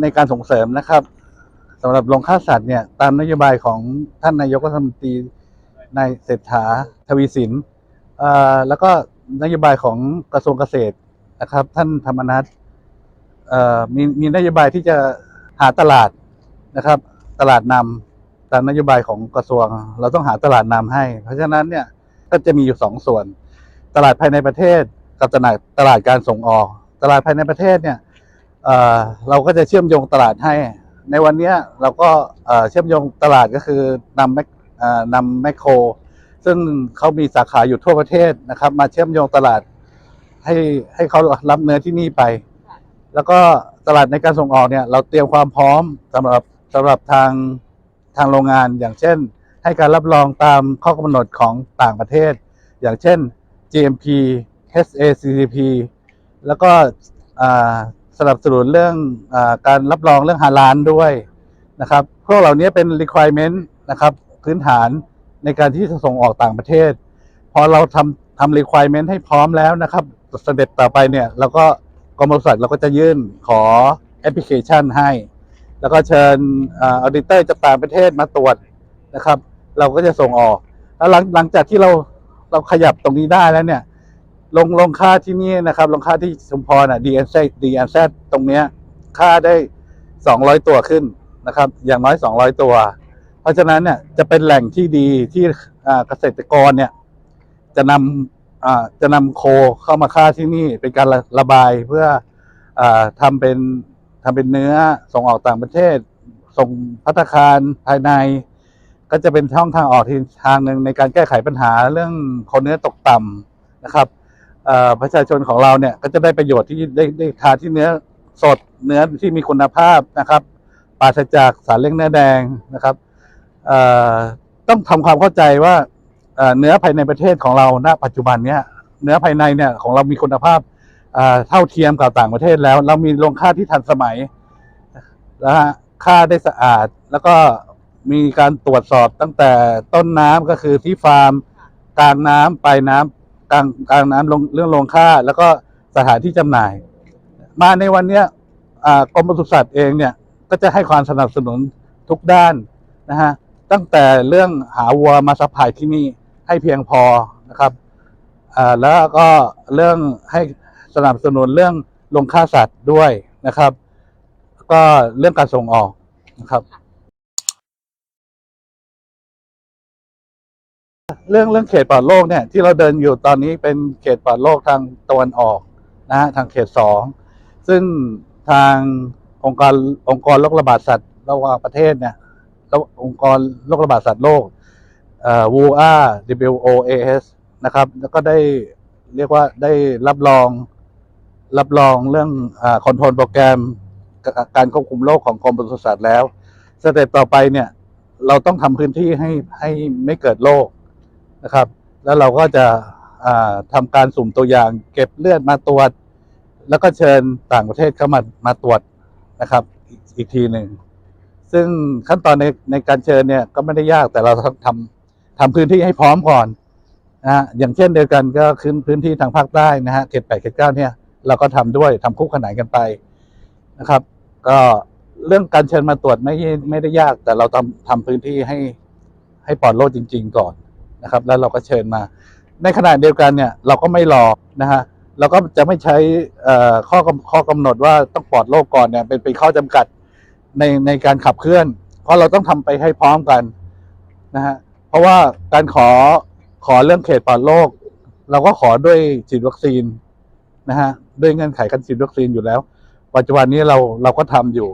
ในการส่งเสริมนะครับสำหรับโรงฆ่าสัตว์เนี่ยตามนโยบายของท่านนายกรัฐมนตรีนายเศรษฐาทวีสินแล้วก็นโยบายของกระทรวงเกษตรนะครับ ท่านธรรมนัฐมีมีนโยบายที่จะหาตลาดนะครับ ตลาดนำตามนโยบายของกระทรวง เราต้องหาตลาดนำให้ เพราะฉะนั้นเนี่ยก็จะมีอยู่สองส่วน ตลาดภายในประเทศกับตลาดตลาดการส่งออก ตลาดภายในประเทศเนี่ย เราก็จะเชื่อมโยงตลาดให้ ในวันนี้เราก็เชื่อมโยงตลาดก็คือนำแมคนำแมคโคร ซึ่งเขามีสาขาอยู่ทั่วประเทศนะครับ มาเชื่อมโยงตลาดให้ให้เขารับเนื้อที่นี่ไป แล้วก็ตลาดในการส่งออกเนี่ย เราเตรียมความพร้อมสำหรับสำหรับทางทางโรงงาน อย่างเช่น ให้การรับรองตามข้อกำหนดของต่างประเทศ อย่างเช่น GMP HACCP แล้วก็อ่า นับสนุนเรื่องอการรับรองเรื่องฮาลานด้วยนะครับพวกเหล่านี้เป็น requirement นะครับพื้นฐานในการที่จะส่งออกต่างประเทศ พอเราทำทำ requirement ให้พร้อมแล้วนะครับสเต็ปต่อไปเนี่ยเราก็กรมบริษัทเราก็จะยื่นขอแอปพลิเคชันให้ แล้วก็เชิญออดิเตอร์จากต่างประเทศมาตรวจนะครับ เราก็จะส่งออก แล้วหลังหลังจากที่เราเราขยับตรงนี้ได้แล้วเนี่ย ลงลงค่าที่นี่นะครับ ลงค่าที่ชุมพรอะ DNZ DNZ ตรงเนี้ย ค่าได้สองร้อยตัวขึ้นนะครับ อย่างน้อยสองร้อยตัว เพราะฉะนั้นเนี่ยจะเป็นแหล่งที่ดีที่เกษตรกรเนี่ย จะนำจะนำโคเข้ามาฆ่าที่นี่ เป็นการระระบายเพื่ออทำเป็นทำเป็นเนื้อส่งออกต่างประเทศ ส่งพัตตาคารภายใน ก็จะเป็นช่องทางออกทางหนึ่งในการแก้ไขปัญหาเรื่องคนเนื้อตกต่ำนะครับ ประชาชนของเราเนี่ยก็จะได้ประโยชน์ที่ได้ได้ทานที่เนื้อสดเนื้อที่มีคุณภาพนะครับปราศจากสารเล่งเนื้อแดงนะครับต้องทำความเข้าใจว่าเนื้อภายในประเทศของเราณ ปัจจุบันเนี้ยเนื้อภายในเนี่ยของเรามีคุณภาพเท่าเทียมกับต่างประเทศแล้ว เรามีโรงฆ่าที่ทันสมัยนะฮะฆ่าได้สะอาด แล้วก็มีการตรวจสอบตั้งแต่ต้นน้ำก็คือที่ฟาร์มกลางน้ำปลายน้ำ กลางกลางน้ำลงเรื่องโรงค่า แล้วก็สถานที่จำหน่าย มาในวันเนี้ยอ่ากรมปศุสัตว์เองเนี่ยก็จะให้ความสนับสนุนทุกด้านนะฮะตั้งแต่เรื่องหาวัวมาซัพพลายที่นี่ให้เพียงพอนะครับอ่าแล้วก็เรื่องให้สนับสนุนเรื่องลงค่าสัตว์ด้วยนะครับ ก็เรื่องการส่งออกนะครับ เรื่องเรื่องเขตปลอดโรคเนี่ยที่เราเดินอยู่ตอนนี้เป็นเขตปลอดโรคทางตะวันออกนะฮะทางเขตสองซึ่งทางองค์การองค์กรโรคระบาดสัตว์ระหว่างประเทศเนี่ยองค์กรโรคระบาดสัตว์โลกเอ่อ WOA WOAS นะครับ แล้วก็ได้เรียกว่าได้รับรองรับรองเรื่องคอนโทรลโปรแกรมการควบคุมโรคของกรมปศุสัตว์แล้วสเต็ปต่อไปเนี่ย เราต้องทำพื้นที่ให้ให้ไม่เกิดโรค นะครับ แล้วเราก็จะอ่าทำการสุ่มตัวอย่าง เก็บเลือดมาตรวจ แล้วก็เชิญต่างประเทศเข้ามามาตรวจนะครับอีกอีกทีหนึ่งซึ่งขั้นตอนในในการเชิญเนี่ยก็ไม่ได้ยากแต่เราต้องทำทำพื้นที่ให้พร้อมก่อนนะฮะอย่างเช่นเดียวกันก็คือพื้นที่ทางภาคใต้นะฮะเขตแปดเขตเก้าเนี่ยเราก็ทำด้วยทำคู่ขนานกันไปนะครับ ก็เรื่องการเชิญมาตรวจไม่ไม่ได้ยาก แต่เราทำทำพื้นที่ให้ให้ปลอดโรคจริง ๆ ก่อน นะครับ แล้วเราก็เชิญมา ในขณะเดียวกันเนี่ยเราก็ไม่รอนะฮะเราก็จะไม่ใช้ข้อข้อกำหนดว่าต้องปลอดโรคก่อนเนี่ยเป็นเป็นข้อจำกัดในในการขับเคลื่อน เพราะเราต้องทำไปให้พร้อมกันนะฮะเพราะว่าการขอขอเรื่องเขตปลอดโรคเราก็ขอด้วยฉีดวัคซีนนะฮะด้วยเงื่อนไขการฉีดวัคซีนอยู่แล้ว ปัจจุบันนี้เราเราก็ทำอยู่